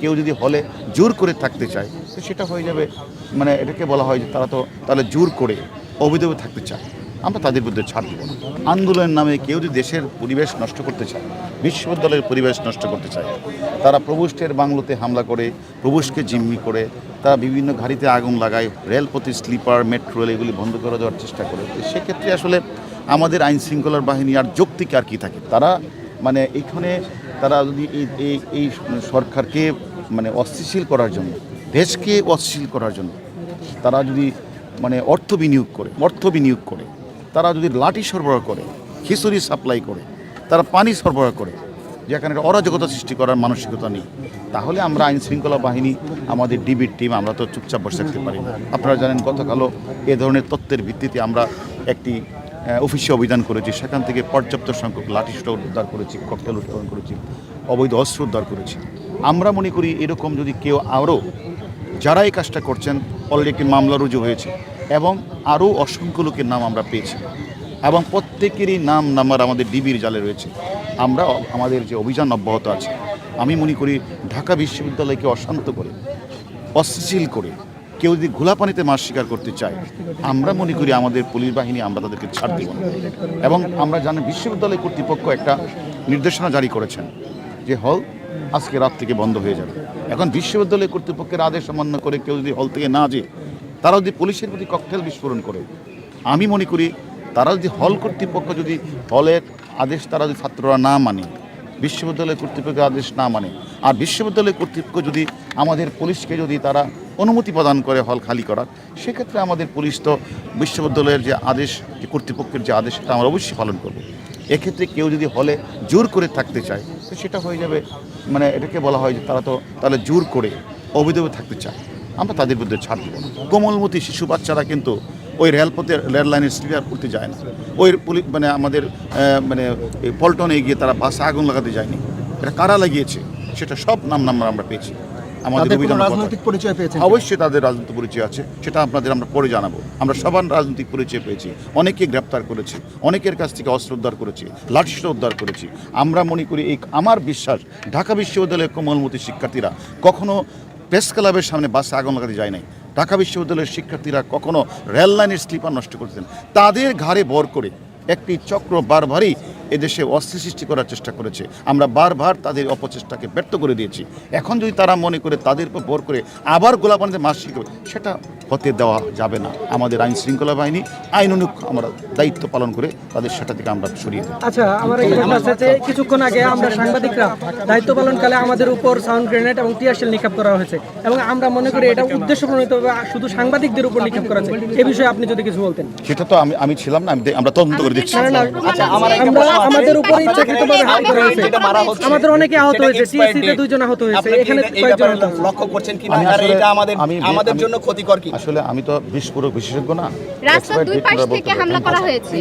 কেউ যদি হলে জোর করে থাকতে চায়, তো সেটা হয়ে যাবে। মানে এটাকে বলা হয় যে তারা তো তাহলে জোর করে অবৈধভাবে থাকতে চায়। আমরা তাদের বিরুদ্ধে ছাড় দেবো না। আন্দোলনের নামে কেউ যদি দেশের পরিবেশ নষ্ট করতে চায়, বিশ্ববিদ্যালয়ের পরিবেশ নষ্ট করতে চায়, তারা প্রভুষ্টের বাংলোতে হামলা করে প্রভুষ্টকে জিম্মি করে, তারা বিভিন্ন গাড়িতে আগুন লাগায় রেলপথে স্লিপার, মেট্রো, রেল এগুলি বন্ধ করে দেওয়ার চেষ্টা করে সেক্ষেত্রে আসলে আমাদের আইন শৃঙ্খলার বাহিনী আর যৌক্তিক আর কী থাকে? তারা মানে এখানে তারা যদি এই এই সরকারকে মানে অস্থিতিশীল করার জন্য, দেশকে অস্থিতিশীল করার জন্য, তারা যদি মানে অর্থ বিনিয়োগ করে, অর্থ বিনিয়োগ করে, তারা যদি লাঠি সরবরাহ করে, খিচুড়ি সাপ্লাই করে, তারা পানি সরবরাহ করে, যেখানে অরাজকতা সৃষ্টি করার মানসিকতা নেই, তাহলে আমরা আইন শৃঙ্খলা বাহিনী, আমাদের ডিবির টিম আমরা তো চুপচাপ বসে থাকতে পারি না। আপনারা জানেন গতকালও এ ধরনের তত্ত্বের ভিত্তিতে আমরা একটি অফিসে অভিযান করেছি, সেখান থেকে পর্যাপ্ত সংখ্যক লাঠিসোটা উদ্ধার করেছি ককটেল উৎপাদন করেছি, অবৈধ অস্ত্র উদ্ধার করেছি। আমরা মনে করি এরকম যদি কেউ আরও যারা এই কাজটা করছেন অলরেডি একটি মামলা রুজু হয়েছে এবং আরও অসংখ্য লোকের নাম আমরা পেয়েছি এবং প্রত্যেকেরই নাম নাম্বার আমাদের ডিবির জালে রয়েছে। আমরা আমাদের যে অভিযান অব্যাহত আছে, আমি মনে করি ঢাকা বিশ্ববিদ্যালয়কে অশান্ত করে, অস্থিতিশীল করে, কেউ যদি ঘোলা পানিতে মাছ শিকার করতে চায়, আমরা মনে করি আমাদের পুলিশ বাহিনী আমরা তাদেরকে ছাড় দেব না। এবং আমরা জানি বিশ্ববিদ্যালয় কর্তৃপক্ষ একটা নির্দেশনা জারি করেছেন যে, হল আজকে রাত থেকে বন্ধ হয়ে যাবে। এখন বিশ্ববিদ্যালয় কর্তৃপক্ষের আদেশ অমান্য করে কেউ যদি হল থেকে না যেয়ে, তারা যদি পুলিশের প্রতি ককটেল বিস্ফোরণ করে, আমি মনে করি তারা যদি হল কর্তৃপক্ষ যদি হলের আদেশ তারা যদি ছাত্ররা না মানে বিশ্ববিদ্যালয় কর্তৃপক্ষের আদেশ না মানে আর বিশ্ববিদ্যালয় কর্তৃপক্ষ যদি আমাদের পুলিশকে যদি তারা অনুমতি প্রদান করে হল খালি করার, সেক্ষেত্রে আমাদের পুলিশ তো বিশ্ববিদ্যালয়ের যে আদেশ, যে কর্তৃপক্ষের যে আদেশ, সেটা আমরা অবশ্যই পালন করব। এক্ষেত্রে কেউ যদি হলে জোর করে থাকতে চায়, তো সেটা হয়ে যাবে। মানে এটাকে বলা হয় যে তারা তো তাহলে জোর করে অবৈধভাবে থাকতে চায়। আমরা তাদের বিরুদ্ধে ছাড় দেবো না। কোমলমতি শিশু বাচ্চারা কিন্তু ওই রেলপথে রেল লাইনের স্লিপার করতে যায় না। ওই মানে আমাদের মানে পল্টনে গিয়ে তারা বাসে আগুন লাগাতে যায়নি। এটা কারা লাগিয়েছে? সেটা সব নাম নাম্বার আমরা পেয়েছি। আমাদের রাজনৈতিক পরিচয় পেয়েছেন অবশ্যই তাদের রাজনৈতিক পরিচয় আছে সেটা আপনাদের আমরা পরে জানাব। আমরা সবার রাজনৈতিক পরিচয় পেয়েছি। অনেকে গ্রেপ্তার করেছি অনেকের কাছ থেকে অস্ত্র উদ্ধার করেছি লাঠিসোঁটা উদ্ধার করেছি। আমরা মনে করি এই আমার বিশ্বাস ঢাকা বিশ্ববিদ্যালয়ের কোমলমতি শিক্ষার্থীরা কখনো প্রেস ক্লাবের সামনে বাসে আগুন লাগাতে যায় নাই। ঢাকা বিশ্ববিদ্যালয়ের শিক্ষার্থীরা কখনো রেল লাইনের স্লিপার নষ্ট করতেন তাদের ঘাড়ে বর করে একটি চক্র বারবারই এদেশে অস্থির সৃষ্টি করার চেষ্টা করেছে। আমরা বারবার তাদের অপচেষ্টাকে ব্যর্থ করে দিয়েছি। এখন যদি তারা মনে করে তাদের উপর ভর করে আবার গোলাপানিতে মাছ শিখবে, সেটা হতে দেওয়া যাবে না। আমাদের আইন শৃঙ্খলা বাহিনী আইন অনুক আমরা দায়িত্ব পালন করে তাদের সেটা থেকে আমরা সরিয়ে দেবো আচ্ছা আমার কিছুক্ষণ আগে আমরা সাংবাদিকরা দায়িত্ব পালনকালে আমাদের উপর সাউন্ড গ্রেনেড এবং টিয়ারশেল নিক্ষেপ করা হয়েছে এবং আমরা মনে করি এটা উদ্দেশ্য প্রণীতভাবে শুধু সাংবাদিকদের উপর নিক্ষেপ করা হয়েছে। এ বিষয়ে আপনি যদি কিছু বলতেন। সেটা তো আমি আমি ছিলাম না আমরা তদন্ত করে দেখছি। আচ্ছা, আছে। আমাদের উপর ইচ্ছাকৃতভাবে হামলা করা হয়েছে। আমাদের অনেকে আহত হয়েছে টিএসসিতে দুইজন আহত হয়েছে এখানে কয়েকজন। লক্ষ্য করছেন এটা আমাদের আমাদের জন্য ক্ষতিকর কি আসলে আমি তো বিস্ফোরক বিশেষজ্ঞ না। রাস্তার দুই পাশ থেকে হামলা করা হয়েছে।